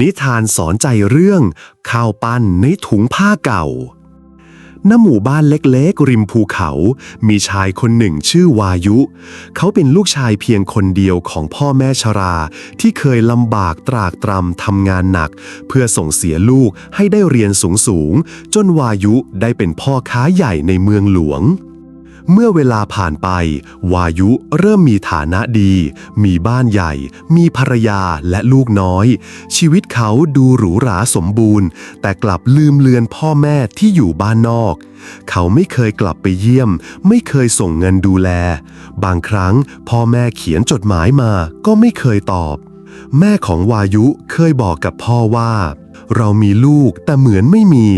นิทานสอนใจเรื่องข้าวปั้นในถุงผ้าเก่า ณ หมู่บ้านเล็กๆ ริมภูเขา มีชายคนหนึ่งชื่อวายุ เขาเป็นลูกชายเพียงคนเดียวของพ่อแม่ชรา ที่เคยลำบากตรากตรำทำงานหนัก เพื่อส่งเสียลูกให้ได้เรียนสูงๆ จนวายุได้เป็นพ่อค้าใหญ่ในเมืองหลวง เมื่อเวลาผ่านไป วายุเริ่มมีฐานะดี มีบ้านใหญ่ มีภรรยาและลูกน้อย ชีวิตเขาดูหรูหราสมบูรณ์ แต่กลับลืมเลือนพ่อแม่ที่อยู่บ้านนอก เขาไม่เคยกลับไปเยี่ยม ไม่เคยส่งเงินดูแล บางครั้งพ่อแม่เขียนจดหมายมาก็ไม่เคยตอบ แม่ของวายุเคยบอกกับพ่อว่า เรามีลูกแต่เหมือนไม่มี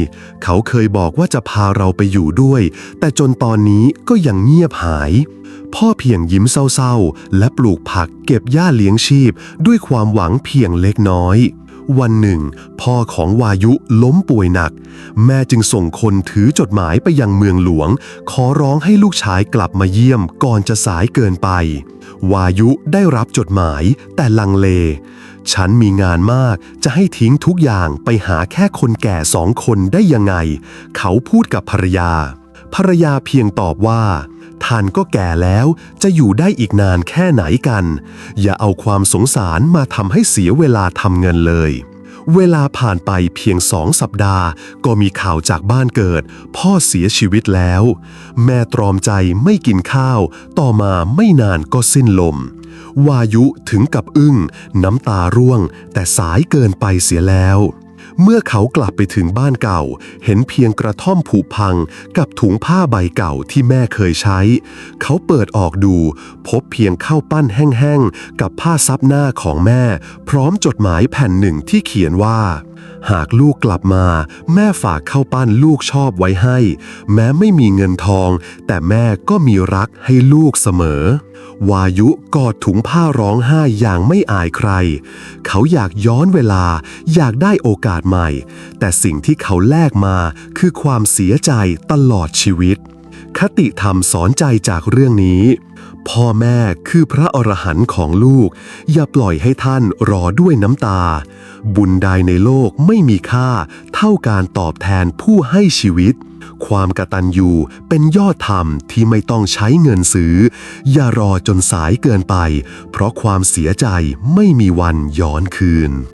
เขาเคยบอกว่าจะพาเราไปอยู่ด้วย แต่จนตอนนี้ก็ยังเงียบหาย พ่อเพียงยิ้มเศร้าๆ และปลูกผักเก็บหญ้าเลี้ยงชีพ ด้วยความหวังเพียงเล็กน้อย วันหนึ่ง พ่อของวายุล้มป่วยหนัก แม่จึงส่งคนถือจดหมายไปยังเมืองหลวง ขอร้องให้ลูกชายกลับมาเยี่ยมก่อนจะสายเกินไป วายุได้รับจดหมายแต่ลังเล ฉันมีงานมากจะให้ทิ้งทุกอย่างไปหาแค่คนแก่สองคนได้ยังไง เขาพูดกับภรรยา ภรรยาเพียงตอบว่าท่านก็แก่แล้วจะอยู่ได้อีกนานแค่ไหนกัน อย่าเอาความสงสารมาทำให้เสียเวลาทำเงินเลย เวลาผ่านไปเพียงสองสัปดาห์ ก็มีข่าวจากบ้านเกิด พ่อเสียชีวิตแล้ว แม่ตรอมใจไม่กินข้าว ต่อมาไม่นานก็สิ้นลม วายุถึงกับอึ้ง น้ำตาร่วง แต่สายเกินไปเสียแล้ว เมื่อเขากลับไปถึงบ้านเก่า เห็นเพียงกระท่อมผุพังกับถุงผ้าใบเก่าที่แม่เคยใช้ เขาเปิดออกดู พบเพียงข้าวปั้นแห้งๆ กับผ้าซับหน้าของแม่ พร้อมจดหมายแผ่นหนึ่งที่เขียนว่า หากลูกกลับมา แม่ฝากข้าวปั้นลูกชอบไว้ให้ แม้ไม่มีเงินทอง แต่แม่ก็มีรักให้ลูกเสมอ วายุกอดถุงผ้าร้องไห้อย่างไม่อายใคร เขาอยากย้อนเวลา อยากได้โอกาสใหม่ แต่สิ่งที่เขาแลกมาคือความเสียใจตลอดชีวิต คติธรรมสอนใจจากเรื่องนี้ พ่อแม่คือพระอรหันต์ของลูก อย่าปล่อยให้ท่านรอด้วยน้ำตา บุญใดในโลกไม่มีค่า เท่าการตอบแทนผู้ให้ชีวิต ความกตัญญูเป็นยอดธรรมที่ไม่ต้องใช้เงินซื้อ อย่ารอจนสายเกินไป เพราะความเสียใจไม่มีวันย้อนคืน